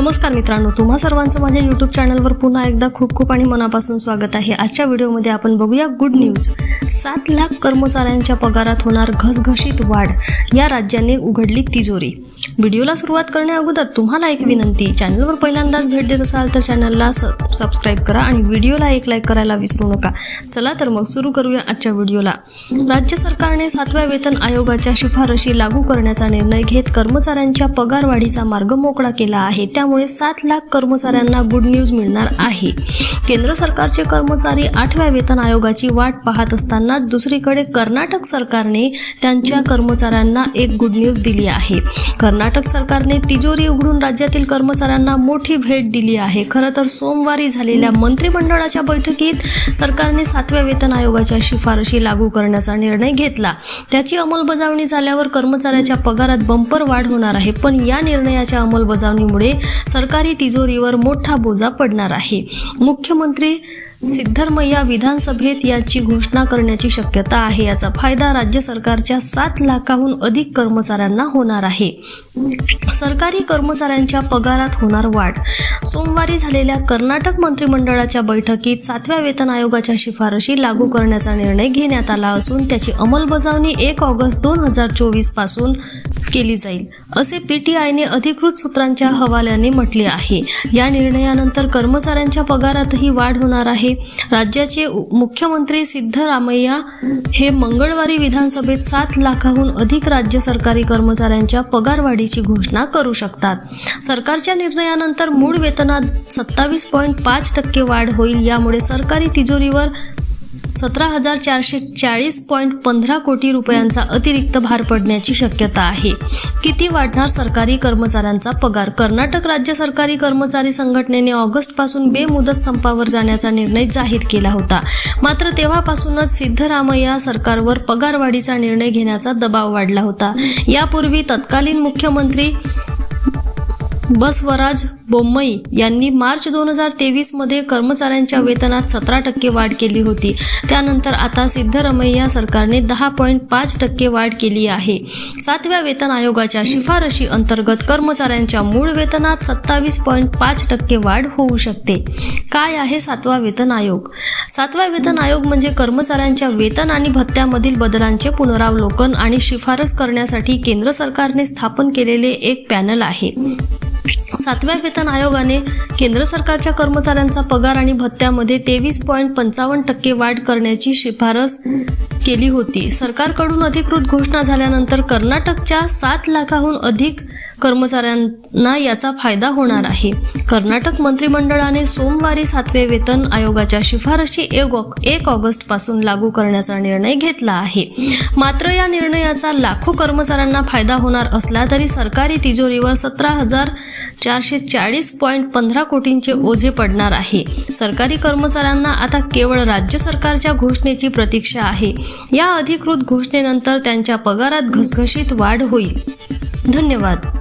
नमस्कार मित्रांनो तुम्हा सर्वांचं माझ्या यूट्यूब चॅनलवर पुन्हा एकदा खूप खूप आणि मनापासून स्वागत आहे. आजच्या व्हिडिओमध्ये आपण बघूया गुड न्यूज सात लाख कर्मचाऱ्यांच्या पगारात होणार घसघशीत वाढ. या राज्याने उघडली तिजोरी. व्हिडिओला सुरुवात करण्याअगोदर तुम्हाला एक विनंती चॅनलवर पहिल्यांदाच भेट देत असाल तर चॅनलला सबस्क्राईब करा आणि व्हिडिओला एक लाईक करायला विसरू नका. चला तर मग सुरू करूया आजच्या व्हिडिओला. राज्य सरकारने सातव्या वेतन आयोगाच्या शिफारशी लागू करण्याचा निर्णय घेत कर्मचाऱ्यांच्या पगारवाढीचा मार्ग मोकळा केला आहे. त्यामुळे सात लाख कर्मचाऱ्यांना गुड न्यूज मिळणार आहे. केंद्र सरकारचे कर्मचारी आठव्या वेतन आयोगाची वाट पाहत असतानाच दुसरीकडे कर्नाटक सरकारने त्यांच्या कर्मचाऱ्यांना एक गुड न्यूज दिली आहे. कर्नाटक सरकारने तिजोरी उघडून राज्यातील कर्मचाऱ्यांना मोठी भेट दिली आहे. खरं तर सोमवारी झालेल्या मंत्रिमंडळाच्या बैठकीत सरकारने सातव्या वेतन आयोगाच्या शिफारशी लागू करण्याचा निर्णय घेतला. त्याची अंमलबजावणी झाल्यावर कर्मचाऱ्याच्या पगारात बंपर वाढ होणार आहे. पण या निर्णयाच्या अंमलबजावणीमुळे सरकारी तिजोरीवर मोठा बोजा पडणार आहे. मुख्यमंत्री सिद्धरमय्या विधानसभेत याची घोषणा करण्याची शक्यता आहे. याचा फायदा राज्य सरकारच्या सात लाखाहून अधिक कर्मचाऱ्यांना होणार आहे. सरकारी कर्मचाऱ्यांच्या पगारात होणार वाढ. सोमवारी झालेल्या कर्नाटक मंत्रिमंडळाच्या बैठकीत सातव्या वेतन आयोगाच्या शिफारशी लागू करण्याचा निर्णय घेण्यात आला असून त्याची अंमलबजावणी एक ऑगस्ट दोन हजार चोवीसपासून केली जाईल. असे पीटीआयने अधिकृत सूत्रांच्या हवाल्याने म्हटले आहे. या निर्णयानंतर कर्मचाऱ्यांच्या पगारातही वाढ होणार आहे. राज्याचे मुख्यमंत्री सिद्धरामय्या हे मंगळवारी विधानसभेत सात लाखाहून अधिक राज्य सरकारी कर्मचाऱ्यांच्या पगारवाढीची घोषणा करू शकतात. सरकारच्या निर्णयानंतर मूळ वेतनात सत्तावीस पॉईंट पाच टक्के वाढ होईल. यामुळे सरकारी तिजोरीवर सतरा हजार चारशे चाळीस पॉईंट पंधरा कोटी रुपयांचा अतिरिक्त भार पडण्याची शक्यता आहे. किती वाढणार सरकारी कर्मचाऱ्यांचा पगार? कर्नाटक राज्य सरकारी कर्मचारी संघटनेने ऑगस्टपासून बेमुदत संपावर जाण्याचा निर्णय जाहीर केला होता. मात्र तेव्हापासूनच सिद्धरामय्या सरकारवर पगारवाढीचा निर्णय घेण्याचा दबाव वाढला होता. यापूर्वी तत्कालीन मुख्यमंत्री बसवराज बोम्मई यांनी मार्च दोन हजार तेवीसमध्ये कर्मचाऱ्यांच्या वेतनात सतरा टक्के वाढ केली होती. त्यानंतर आता सिद्धरमैया सरकारने दहा पॉईंट पाच टक्के वाढ केली आहे. सातव्या वेतन आयोगाच्या शिफारशी अंतर्गत कर्मचाऱ्यांच्या मूळ वेतनात सत्तावीस पॉईंट पाच टक्के वाढ होऊ शकते. काय आहे सातवा वेतन आयोग? सातवा वेतन आयोग म्हणजे कर्मचाऱ्यांच्या वेतन आणि भत्त्यामधील बदलांचे पुनरावलोकन आणि शिफारस करण्यासाठी केंद्र सरकारने स्थापन केलेले एक पॅनल आहे. सातव्या वेतन आयोगाने केंद्र सरकारच्या कर्मचाऱ्यांचा पगार आणि भत्त्यामध्ये तेवीस पॉईंट पंचावन्न टक्के वाढ करण्याची शिफारस केली होती. सरकारकडून अधिकृत घोषणा झाल्यानंतर कर्नाटकच्या सात लाखाहून अधिक कर्मचाऱ्यांना याचा फायदा होणार आहे. कर्नाटक मंत्रिमंडळाने सोमवारी सातवे वेतन आयोगाच्या शिफारशी एक ऑगस्टपासून लागू करण्याचा निर्णय घेतला आहे. मात्र या निर्णयाचा लाखो कर्मचाऱ्यांना फायदा होणार असला तरी सरकारी तिजोरीवर सतरा हजार चारशे चाळीस पॉईंट पंधरा कोटींचे ओझे पडणार आहे. सरकारी कर्मचाऱ्यांना आता केवळ राज्य सरकारच्या घोषणेची प्रतीक्षा आहे. या अधिकृत घोषणेनंतर त्यांच्या पगारात घसघशीत वाढ होईल. धन्यवाद.